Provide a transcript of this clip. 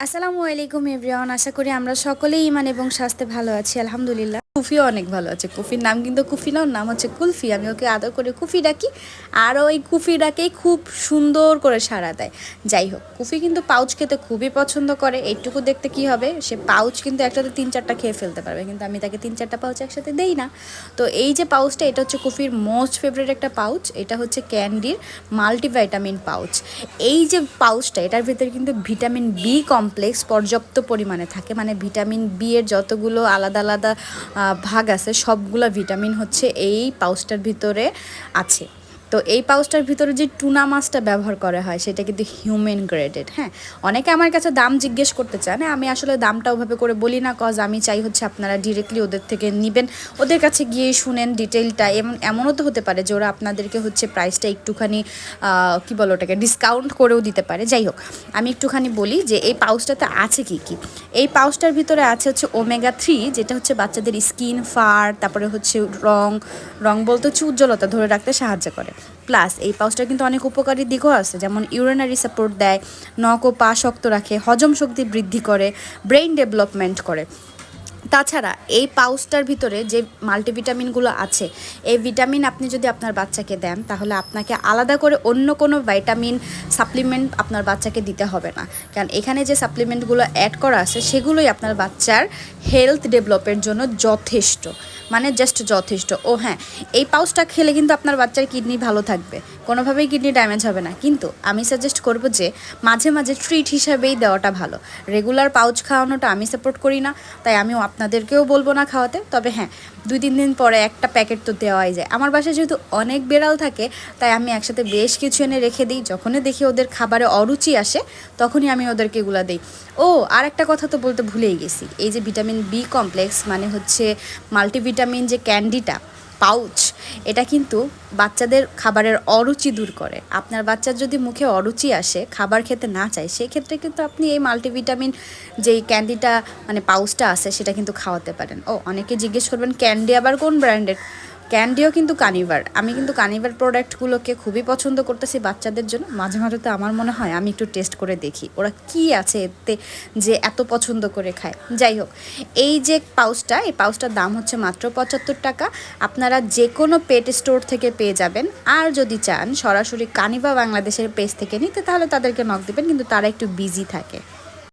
আসসালামু আলাইকুম এভরিওয়ান আশা করি আমরা সকলেই ইমান এবং স্বাস্থ্যে ভালো আছি আলহামদুলিল্লাহ। কুফিও অনেক ভালো আছে। কুফির নাম কিন্তু কুফি না নাম হচ্ছে কুলফি। আমি ওকে আদর করে কুফি ডাকি আর ওই কুফি ডাকেই খুব সুন্দর করে সাড়া দেয়। যাই হোক, কুফি কিন্তু পাউচ খেতে খুবই পছন্দ করে। এইটুকু দেখতে কি হবে, সে পাউচ কিন্তু একসাথে তিন চারটা খেয়ে ফেলতে পারবে। কিন্তু আমি তাকে তিন চারটা পাউচ একসাথে দেই না। তো এই যে পাউচটা, এটা হচ্ছে কুফির মোস্ট ফেভারিট একটা পাউচ। এটা হচ্ছে ক্যান্ডির মাল্টিভাইটামিন পাউচ। এই যে পাউচটা, এটার ভিতরে কিন্তু ভিটামিন বি কমপ্লেক্স পর্যাপ্ত পরিমাণে থাকে। মানে ভিটামিন বি এর যতগুলো আলাদা আলাদা ভাগ আছে সবগুলা ভিটামিন হচ্ছে এই পাউচটার ভিতরে আছে। তো এই পাউচটার ভিতরে যে টুনা মাছটা ব্যবহার করা হয়, সেটা কিন্তু হিউম্যান গ্রেডেড হ্যাঁ? অনেকে আমার কাছে দাম জিজ্ঞেস করতে চান আমি আসলে দামটা ওভাবে করে বলি না কজ আমি চাই হচ্ছে আপনারা ডিরেক্টলি ওদের থেকে নেবেন। ওদের কাছে গিয়ে শুনেন ডিটেলটা এমন, এমনও তো হতে পারে যে ওরা আপনাদেরকে হচ্ছে প্রাইসটা একটুখানি কি বলো ওটাকে ডিসকাউন্ট করেও দিতে পারে। যাই হোক, আমি একটুখানি বলি যে এই পাউচটাতে আছে কি কি? এই পাউচটার ভিতরে আছে হচ্ছে ওমেগা থ্রি যেটা হচ্ছে বাচ্চাদের স্কিন ফার তারপরে হচ্ছে রং রং বলতে হচ্ছে উজ্জ্বলতা ধরে রাখতে সাহায্য করে। প্লাস এই পাউচটা কিন্তু অনেক উপকারী দিকও আছে। যেমন ইউরিনারি সাপোর্ট দেয় নখ ও পা শক্ত রাখে, হজম শক্তি বৃদ্ধি করে ব্রেইন ডেভেলপমেন্ট করে। তাছাড়া এই পাউচটার ভিতরে যে মাল্টিভিটামিনগুলো আছে, এই ভিটামিন আপনি যদি আপনার বাচ্চাকে দেন, তাহলে আপনাকে আলাদা করে অন্য কোনো ভাইটামিন সাপ্লিমেন্ট আপনার বাচ্চাকে দিতে হবে না। কারণ এখানে যে সাপ্লিমেন্টগুলো অ্যাড করা আছে, সেগুলোই আপনার বাচ্চার হেলথ ডেভেলপের জন্য যথেষ্ট। মানে জাস্ট যথেষ্ট। ও হ্যাঁ এই পাউচটা খেলে কিন্তু আপনার বাচ্চার কিডনি ভালো থাকবে। কোনোভাবেই কিডনি ড্যামেজ হবে না। কিন্তু আমি সাজেস্ট করব যে, মাঝে মাঝে ট্রিট হিসাবেই দেওয়াটা ভালো। রেগুলার পাউচ খাওয়ানোটা আমি সাপোর্ট করি না, তাই আমিও আপনাদেরকেও বলব না খাওয়াতে। তবে হ্যাঁ দুই তিন দিন পরে একটা প্যাকেট তো দেওয়াই যায়। আমার বাসায় যেহেতু অনেক বেড়াল থাকে, তাই আমি একসাথে বেশ কিছু এনে রেখে দিই। যখনই দেখি ওদের খাবারে অরুচি আসে, তখনই আমি ওদেরকে এগুলা দিই। ও, আর একটা কথা তো বলতে ভুলেই গেছি। এই যে ভিটামিন বি কমপ্লেক্স মানে হচ্ছে মাল্টিভিটামিন যে ক্যান্ডিটা পাউচ এটা কিন্তু বাচ্চাদের খাবারের অরুচি দূর করে। আপনার বাচ্চার যদি মুখে অরুচি আসে, খাবার খেতে না চায়, সেক্ষেত্রে কিন্তু আপনি এই মাল্টিভিটামিন যেই ক্যান্ডিটা মানে পাউচটা আছে, সেটা কিন্তু খাওয়াতে পারেন। ও, অনেকে জিজ্ঞেস করবেন, ক্যান্ডি আবার কোন ব্র্যান্ডের? ক্যান্ডিও কিন্তু কানিভার। আমি কিন্তু কানিভার প্রোডাক্টগুলোকে খুবই পছন্দ করতেছি বাচ্চাদের জন্য। মাঝে মাঝে তো আমার মনে হয় আমি একটু টেস্ট করে দেখি, ওরা কি আছে এতে যে এত পছন্দ করে খায়। যাই হোক, এই যে পাউচটা, এই পাউচটার দাম হচ্ছে মাত্র পঁচাত্তর টাকা। আপনারা যে কোনো পেট স্টোর থেকে পেয়ে যাবেন। আর যদি চান সরাসরি কানিভা বাংলাদেশের পেজ থেকে নিতে, তাহলে তাদেরকে নক দেবেন, কিন্তু তারা একটু বিজি থাকে।